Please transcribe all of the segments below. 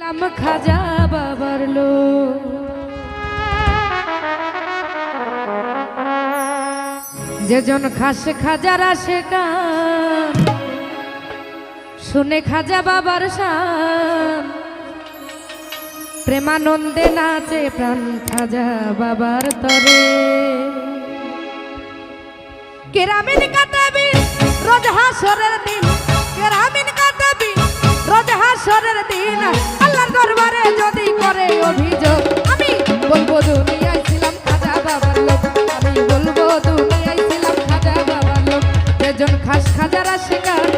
লাম খাজা বাবার লো যেজন খাস খাজার আসে কান শুনে খাজা বাবার শান। প্রেমানন্দে নাচে প্রাণ খাজা বাবার তরে। কেরামিন কাটাবি রোজ হাসরের দিন, কেরামিন কাটাবি রোজ হাসরের দিন। যারা শেখার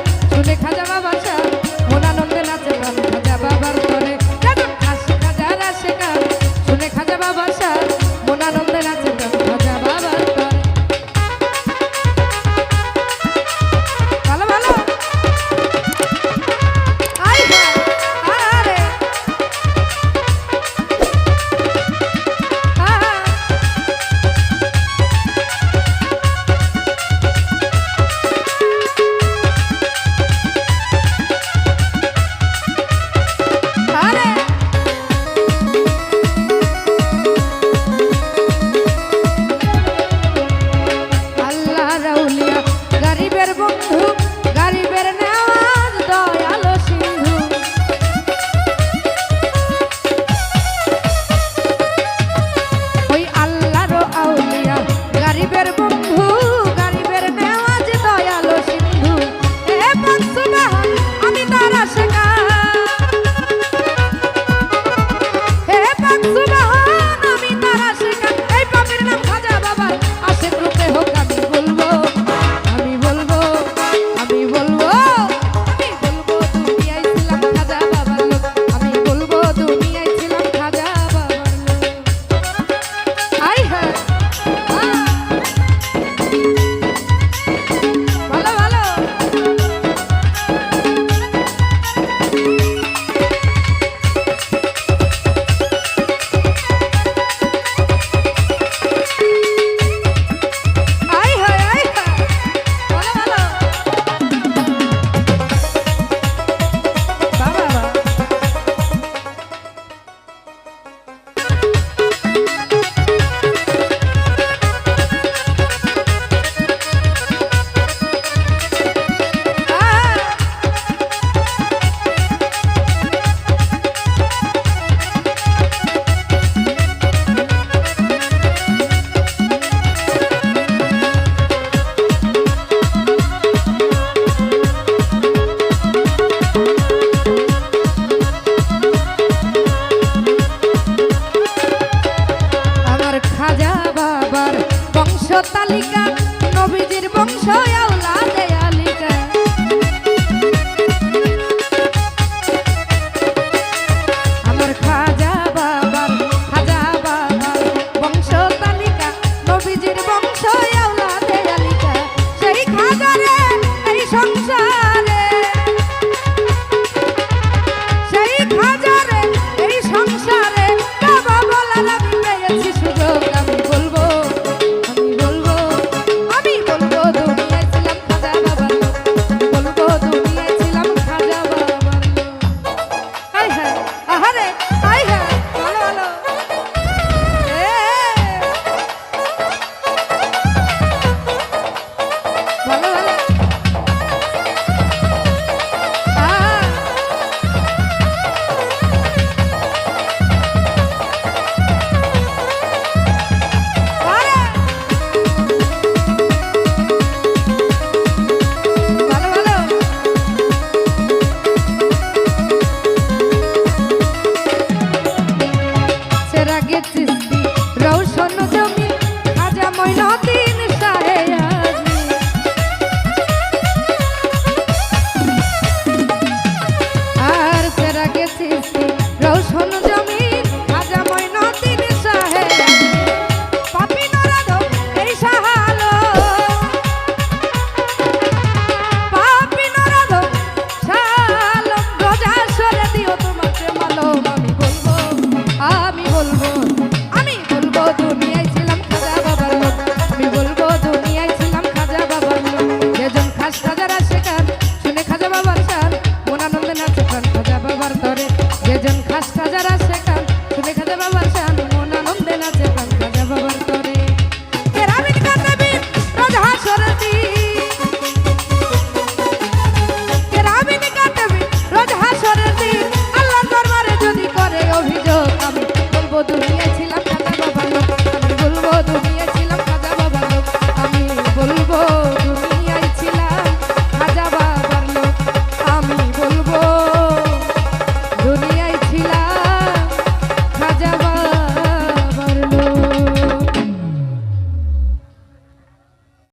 তালিকা নবীজির বংশ ঘাস খাজা রাস শেখান তুমি খাজা বাবার শান, মন আনন্দে নাচে পান খাজা বাবার তরে। কেরামিন কান্দেবি রাজা সরতি কেরামিন কান্দেবি রাজা সরতি আল্লাহর দরবারে যদি করে অভিযোগ, আমি বলব তুমি